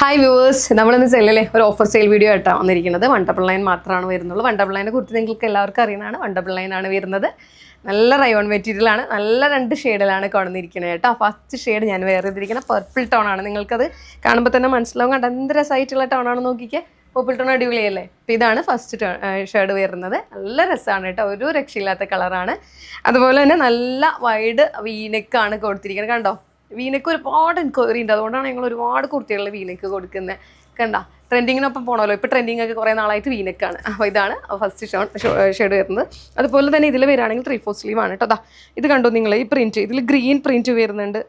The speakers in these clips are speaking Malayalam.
ഹായ് വ്യൂവേഴ്സ് നമ്മളിന്ന് സെല്ലിലെ ഒരു ഓഫർ സെയിൽ വീഡിയോ ആയിട്ടാണ് വന്നിരിക്കുന്നത്. വൺ ഡബിൾ നയൻ മാത്രമാണ് വരുന്നുള്ളൂ. വൺ ഡബിൾ നയനെ കുറിച്ച് നിങ്ങൾക്ക് എല്ലാവർക്കും അറിയുന്നതാണ്. വൺ ഡബിൾ നയൻ ആണ് വരുന്നത്. നല്ല റയോൺ മെറ്റീരിയൽ ആണ്. നല്ല രണ്ട് ഷെയ്ഡിലാണ് കാണുന്നിരിക്കുന്നത് കേട്ടോ. ഫസ്റ്റ് ഷെയ്ഡ് ഞാൻ വേറെ ചെയ്തിരിക്കുന്ന പർപ്പിൾ ടോൺ ആണ്. നിങ്ങൾക്കത് കാണുമ്പോൾ തന്നെ മനസ്സിലാവും. കണ്ട? എന്ത് രസമായിട്ടുള്ള ടോൺ നോക്കിക്കേ. പർപ്പിൾ ടോൺ അടിപൊളിയല്ലേ? അപ്പോൾ ഇതാണ് ഫസ്റ്റ് ഷെയ്ഡ് വരുന്നത്. നല്ല രസമാണ് കേട്ടോ. ഒരു രക്ഷയില്ലാത്ത കളറാണ് അതുപോലെ തന്നെ നല്ല വൈഡ് വീനെക്കാണ് കൊടുത്തിരിക്കുന്നത്. കണ്ടോ? വീനക്ക് ഒരുപാട് എൻക്വയറി ഉണ്ട്. അതുകൊണ്ടാണ് ഞങ്ങൾ ഒരുപാട് കുർത്തികളിൽ വീനക്ക് കൊടുക്കുന്നത് കണ്ട? ട്രെൻഡിങ്ങിനൊപ്പം പോണല്ലോ ഇപ്പോൾ ട്രെൻഡിങ് ഒക്കെ കുറേ നാളായിട്ട് വീനക്കാണ് അപ്പോൾ ഇതാണ് ഫസ്റ്റ് ഷോൺ ഷെയ്ഡ് വരുന്നത്. അതുപോലെ തന്നെ ഇതിൽ വരികയാണെങ്കിൽ ത്രീ ഫോർ സ്ലീവ് ആണ് കേട്ടോ. ഇത് കണ്ടോ നിങ്ങൾ ഈ പ്രിന്റ് ഇതിൽ ഗ്രീൻ പ്രിന്റ് വരുന്നുണ്ട്.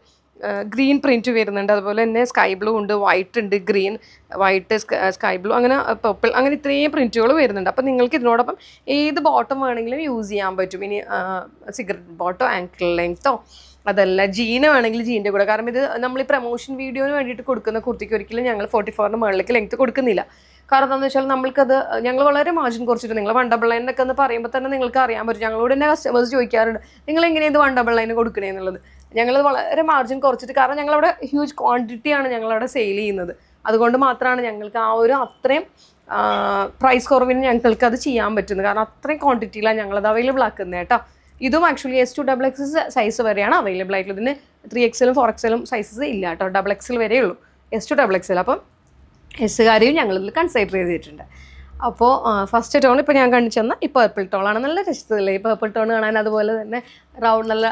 ഗ്രീൻ പ്രിന്റ് വരുന്നുണ്ട്. അതുപോലെ തന്നെ സ്കൈ ബ്ലൂ ഉണ്ട് വൈറ്റ് ഉണ്ട് ഗ്രീൻ വൈറ്റ് സ്കൈ ബ്ലൂ അങ്ങനെ പർപ്പിൾ അങ്ങനെ ഇത്രയും പ്രിന്റുകൾ വരുന്നുണ്ട്. അപ്പോൾ നിങ്ങൾക്ക് ഇതിനോടൊപ്പം ഏത് ബോട്ടം വേണമെങ്കിലും യൂസ് ചെയ്യാൻ പറ്റും. ഇനി സിഗരറ്റ് ബോട്ടോ ആങ്കിൾ ലെങ്ത്തോ അതല്ല ജീന വേണമെങ്കിൽ ജീന്റെ കൂടെ. കാരണം ഇത് നമ്മൾ ഈ പ്രൊമോഷൻ വീഡിയോന് വേണ്ടിയിട്ട് കൊടുക്കുന്ന കുർത്തിക്ക് ഒരിക്കലും ഞങ്ങൾ ഫോർട്ടി ഫോറിന് മുകളിലേക്ക് ലെങ്ത്ത് കൊടുക്കുന്നില്ല. കാരണം എന്താണെന്ന് വെച്ചാൽ നമ്മൾക്കത് ഞങ്ങൾ വളരെ മാർജിൻ കുറച്ചിട്ട് നിങ്ങൾ ലൈൻ എന്നൊക്കെ എന്ന് പറയുമ്പോൾ തന്നെ നിങ്ങൾക്ക് അറിയാൻ പറ്റും. ഞങ്ങളോട് തന്നെ കസ്റ്റമേഴ്സ് ചോദിക്കാറുണ്ട് നിങ്ങൾ എങ്ങനെയാണ് ഇത് വൺ ഡബിൾ ലൈൻ കൊടുക്കണേ എന്നുള്ളത്. ഞങ്ങൾ വളരെ മാർജിൻ കുറച്ചിട്ട് കാരണം ഞങ്ങളവിടെ ഹ്യൂജ് ക്വാണ്ടിറ്റിയാണ് ഞങ്ങളവിടെ സെയിൽ ചെയ്യുന്നത്. അതുകൊണ്ട് മാത്രമാണ് ഞങ്ങൾക്ക് ആ ഒരു അത്രയും പ്രൈസ് കുറവിന് ഞങ്ങൾക്ക് അത് ചെയ്യാൻ പറ്റുന്നത്. കാരണം അത്രയും ക്വാണ്ടിറ്റിയിലാണ് ഞങ്ങളത് അവൈലബിൾ ആക്കുന്നത് കേട്ടോ ഇതും actually S to double X size വരെയാണ് അവൈലബിൾ ആയിട്ടുള്ളത്. ഇതിന് ത്രീ എക്സലും ഫോർ എക്സലും സൈസസ് ഇല്ല കേട്ടോ ഡബിൾ എക്സൽ വരെ ഉള്ളൂ. എസ് ടു ഡബിൾ എക്സൽ അപ്പം എസ്സുകാരെയും ഞങ്ങളിതിൽ കൺസിഡർ ചെയ്തിട്ടുണ്ട്. അപ്പോൾ ഫസ്റ്റ് ടോൺ ഇപ്പോൾ ഞാൻ കാണിച്ചു തന്ന ഈ പേർപ്പിൾ ടോണാണ് നല്ല രസത്തില്ലേ ഈ പേർപ്പിൾ ടോൺ കാണാൻ അതുപോലെ തന്നെ റൗണ്ട് നല്ല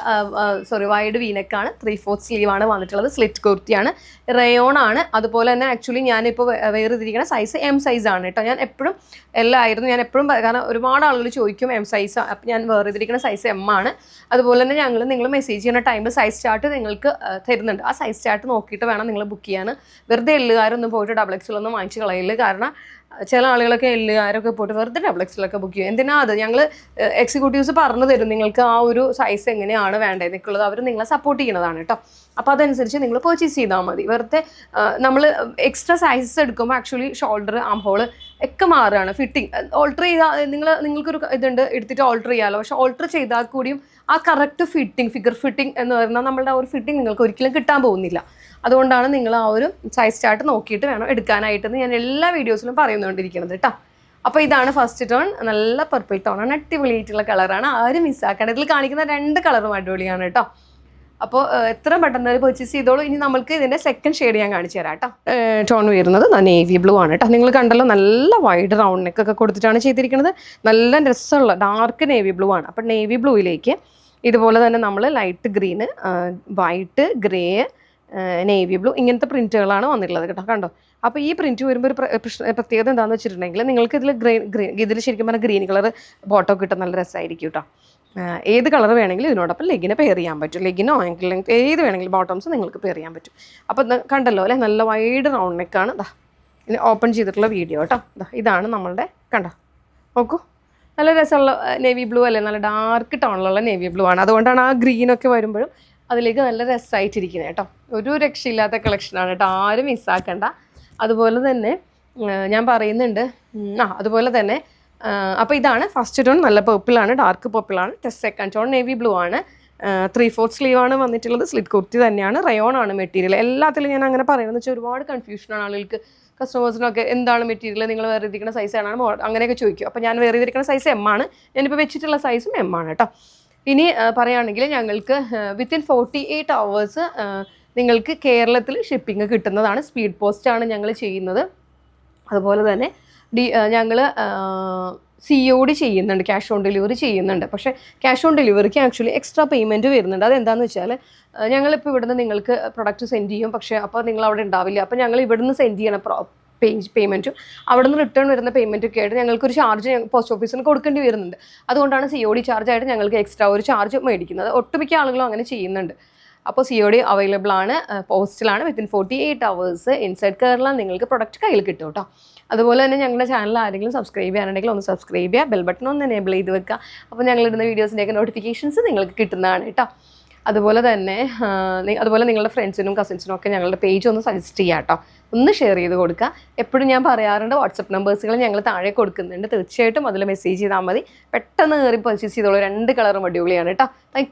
സോറി വൈഡ് വീനക്കാണ്. ത്രീ ഫോർത്ത് സ്ലീവ് ആണ് വന്നിട്ടുള്ളത്. സ്ലിറ്റ് കുർത്തിയാണ്. റയോൺ ആണ്. അതുപോലെ തന്നെ ആക്ച്വലി ഞാനിപ്പോൾ വേറെ ഇതിരിക്കുന്ന സൈസ് എം സൈസ് ആണ് കേട്ടോ. ഞാൻ എപ്പോഴും എല്ലായിരുന്നു. ഞാൻ എപ്പോഴും കാരണം ഒരുപാട് ആളുകൾ ചോദിക്കും എം സൈസ് അപ്പം ഞാൻ വേറെ ഇതിരിക്കുന്ന സൈസ് എം ആണ്. അതുപോലെ തന്നെ ഞങ്ങൾ നിങ്ങൾ മെസ്സേജ് ചെയ്യുന്ന ടൈമിൽ സൈസ് ചാർട്ട് നിങ്ങൾക്ക് തരുന്നുണ്ട്. ആ സൈസ് ചാർട്ട് നോക്കിയിട്ട് വേണം നിങ്ങൾ ബുക്ക് ചെയ്യാൻ വെറുതെ എല്ലുകാരൊന്നും പോയിട്ട് ഡബിൾ എക്സിലൊന്നും വാങ്ങിച്ച് കളയില്ല കാരണം ചില ആളുകളൊക്കെ എല്ലുകാരൊക്കെ പോയിട്ട് വെറുതെ ഡബിൾ എക്സിലൊക്കെ ബുക്ക് ചെയ്യും. എന്തിനാ അത്? ഞങ്ങൾ എക്സിക്യൂട്ടീവ്സ് പറഞ്ഞു തരും നിങ്ങൾക്ക് ആ ഒരു സൈസ് എങ്ങനെയാണ് വേണ്ടത് എന്നൊക്കെയുള്ളത് അവർ നിങ്ങളെ സപ്പോർട്ട് ചെയ്യുന്നതാണ് കേട്ടോ അപ്പോൾ അതനുസരിച്ച് നിങ്ങൾ പർച്ചേസ് ചെയ്താൽ മതി. വെറുതെ നമ്മൾ എക്സ്ട്രാ സൈസസ് എടുക്കുമ്പോൾ ആക്ച്വലി ഷോൾഡർ ആം ഹോൾ ഒക്കെ മാറുകയാണ്. ഫിറ്റിംഗ് ഓൾട്ടർ ചെയ്താൽ നിങ്ങൾ നിങ്ങൾക്കൊരു ഇതുണ്ട് എടുത്തിട്ട് ഓൾട്ടർ ചെയ്യാമല്ലോ പക്ഷെ ഓൾട്ടർ ചെയ്താൽ കൂടിയും ആ കറക്റ്റ് ഫിറ്റിംഗ് ഫിഗർ ഫിറ്റിംഗ് എന്ന് പറഞ്ഞാൽ നമ്മളുടെ ആ ഒരു ഫിറ്റിംഗ് നിങ്ങൾക്ക് ഒരിക്കലും കിട്ടാൻ പോകുന്നില്ല. അതുകൊണ്ടാണ് നിങ്ങൾ ആ ഒരു സൈസ് ചാർട്ട് നോക്കിയിട്ട് വേണം എടുക്കാനായിട്ടെന്ന് ഞാൻ എല്ലാ വീഡിയോസിലും പറയുന്നുകൊണ്ടിരിക്കുന്നത് കേട്ടോ അപ്പോൾ ഇതാണ് ഫസ്റ്റ് ടോൺ നല്ല പർപ്പിൾ ടോൺ ആണ്. അടിപൊളിയായിട്ടുള്ള കളറാണ് ആരും മിസ്സാക്കേണ്ട ഇതിൽ കാണിക്കുന്ന രണ്ട് കളറും അടിപൊളിയാണ് കേട്ടോ. അപ്പോൾ എത്ര പെട്ടെന്ന് പർച്ചേസ് ചെയ്തോളൂ. ഇനി നമുക്ക് ഇതിന്റെ സെക്കൻഡ് ഷെയ്ഡ് ഞാൻ കാണിച്ചു തരാം കേട്ടോ. ടോൺ വരുന്നത് നേവി ബ്ലൂ ആണ് കേട്ടോ. നിങ്ങൾ കണ്ടല്ലോ നല്ല വൈഡ് റൗണ്ട് നെക്ക് ഒക്കെ കൊടുത്തിട്ടാണ് ചെയ്തിരിക്കുന്നത്. നല്ല രസമുള്ള ഡാർക്ക് നേവി ബ്ലൂ ആണ്. അപ്പോൾ നേവി ബ്ലൂയിലേക്ക് ഇതുപോലെ തന്നെ നമ്മൾ light green white grey navy blue ഇങ്ങനത്തെ പ്രിന്റുകളാണ് വന്നിട്ടുള്ളത് കേട്ടോ. കണ്ടോ? അപ്പോൾ ഈ പ്രിന്റ് വരുമ്പോൾ ഒരു പ്രത്യേകത എന്താണെന്ന് വെച്ചിട്ടുണ്ടെങ്കിൽ നിങ്ങൾക്ക് ഇതിൽ ഗ്രീൻ ഗ്രീൻ ഇതിൽ ശരിക്കും പറഞ്ഞാൽ ഗ്രീൻ കളർ ബോട്ടോ കിട്ടാൻ നല്ല രസമായിരിക്കും കേട്ടോ. ഏത് കളർ വേണമെങ്കിലും ഇതിനോടൊപ്പം ലെഗിനെ പെയർ ചെയ്യാൻ പറ്റും. ലെഗിനോ ആങ്കിൾ ലെങ്ത് ഏത് വേണമെങ്കിലും ബോട്ടംസ് നിങ്ങൾക്ക് പെയർ ചെയ്യാൻ പറ്റും. അപ്പോൾ കണ്ടല്ലോ അല്ലേ? നല്ല വൈഡ് റൗണ്ട് നെക്കാണ് ഇതാ ഇനി ഓപ്പൺ ചെയ്തിട്ടുള്ള വീഡിയോ കേട്ടോ. ഇതാണ് നമ്മളുടെ കണ്ടോ? നോക്കൂ. നല്ല രസമുള്ള നേവി ബ്ലൂ അല്ലേ? നല്ല ഡാർക്ക് ടോണിലുള്ള നേവി ബ്ലൂ ആണ്. അതുകൊണ്ടാണ് ആ ഗ്രീനൊക്കെ വരുമ്പോഴും അതിലേക്ക് നല്ല രസമായിട്ടിരിക്കുന്നത് കേട്ടോ. ഒരു രക്ഷയില്ലാത്ത കളക്ഷനാണ് കേട്ടോ. ആരും മിസ്സാക്കണ്ട അതുപോലെ തന്നെ ഞാൻ പറയുന്നുണ്ട് ആ അതുപോലെ തന്നെ അപ്പോൾ ഇതാണ് ഫസ്റ്റ് ടോൺ നല്ല പേർപ്പിളാണ് dark പേർപ്പിളാണ് test second tone navy blue ആണ്. ത്രീ ഫോർത്ത് സ്ലീവ് ആണ് വന്നിട്ടുള്ളത്. സ്ലിറ്റ് കുർത്തി തന്നെയാണ്. റയോൺ ആണ് മെറ്റീരിയൽ എല്ലാത്തിലും ഞാൻ അങ്ങനെ പറയുന്നത് വെച്ചാൽ ഒരുപാട് കൺഫ്യൂഷനാണ് ആളുകൾക്ക്. കസ്റ്റമേഴ്സിനൊക്കെ എന്താണ് മെറ്റീരിയൽ നിങ്ങൾ വേറെ സൈസ് ആണ്? അങ്ങനെയൊക്കെ ചോദിക്കും. അപ്പോൾ ഞാൻ വേറെ ഇരിക്കുന്ന സൈസ് എം ആണ്. ഞാനിപ്പോൾ വെച്ചിട്ടുള്ള സൈസും എം ആണ് കേട്ടോ. ഇനി പറയുകയാണെങ്കിൽ ഞങ്ങൾക്ക് വിത്തിൻ ഫോർട്ടി എയ്റ്റ് അവേഴ്സ് നിങ്ങൾക്ക് കേരളത്തിൽ ഷിപ്പിംഗ് കിട്ടുന്നതാണ്. സ്പീഡ് പോസ്റ്റ് ആണ് ഞങ്ങൾ ചെയ്യുന്നത്. അതുപോലെ തന്നെ ഡി ഞങ്ങൾ സി ഒ ഡി ചെയ്യുന്നുണ്ട്. ക്യാഷ് ഓൺ ഡെലിവറി ചെയ്യുന്നുണ്ട്. പക്ഷേ ക്യാഷ് ഓൺ ഡെലിവറിക്ക് ആക്ച്വലി എക്സ്ട്രാ പേയ്മെന്റ് വരുന്നുണ്ട്. അതെന്താണെന്ന് വെച്ചാൽ ഞങ്ങളിപ്പോൾ ഇവിടുന്ന് നിങ്ങൾക്ക് പ്രൊഡക്റ്റ് സെൻഡ് ചെയ്യും. പക്ഷേ അപ്പോൾ നിങ്ങൾ അവിടെ ഉണ്ടാവില്ല. അപ്പോൾ ഞങ്ങൾ ഇവിടുന്ന് സെൻഡ് ചെയ്യണം. പേ പേയ്മെന്റും അവിടെ നിന്ന് റിട്ടേൺ വരുന്ന പേയ്മെന്റൊക്കെ ആയിട്ട് ഞങ്ങൾക്കൊരു ചാർജ് പോസ്റ്റ് ഓഫീസിന് കൊടുക്കേണ്ടി വരുന്നുണ്ട്. അതുകൊണ്ടാണ് സി ഒ ഡി ചാർജ് ആയിട്ട് ഞങ്ങൾക്ക് എക്സ്ട്രാ ഒരു ചാർജ് മേടിക്കുന്നത്. ഒട്ടുമിക്ക ആളുകളും അങ്ങനെ ചെയ്യുന്നുണ്ട്. അപ്പോൾ സി ഒ ഡി അവൈലബിൾ ആണ്. പോസ്റ്റിലാണ് within forty eight hours inside Kerala നിങ്ങൾക്ക് പ്രൊഡക്റ്റ് കയ്യിൽ കിട്ടും കേട്ടോ. അതുപോലെ തന്നെ ഞങ്ങളുടെ ചാനൽ ആരെങ്കിലും സബ്സ്ക്രൈബ് ചെയ്യാനുണ്ടെങ്കിൽ ഒന്ന് സബ്സ്ക്രൈബ് ചെയ്യുക. ബെൽ ബട്ടൺ ഒന്ന് എനേബിൾ ചെയ്ത് വെക്കുക. അപ്പോൾ ഞങ്ങളിടുന്ന വീഡിയോസിന്റെയൊക്കെ നോട്ടിഫിക്കേഷൻസ് നിങ്ങൾക്ക് കിട്ടുന്നതാണ് കേട്ടോ. അതുപോലെ തന്നെ അതുപോലെ നിങ്ങളുടെ ഫ്രണ്ട്സിനും കസിൻസിനും ഒക്കെ ഞങ്ങളുടെ പേജ് ഒന്ന് സജസ്റ്റ് ചെയ്യാം കേട്ടോ. ഒന്ന് ഷെയർ ചെയ്ത് കൊടുക്കുക. എപ്പോഴും ഞാൻ പറയാറുണ്ട് വാട്സപ്പ് നമ്പേഴ്സുകൾ ഞങ്ങൾ താഴെ കൊടുക്കുന്നുണ്ട്. തീർച്ചയായിട്ടും അതിൽ മെസ്സേജ് ചെയ്താൽ മതി. പെട്ടെന്ന് കയറി പർച്ചേസ് ചെയ്തോളൂ. രണ്ട് കളറും അടിപൊളിയാണ് കേട്ടോ താങ്ക്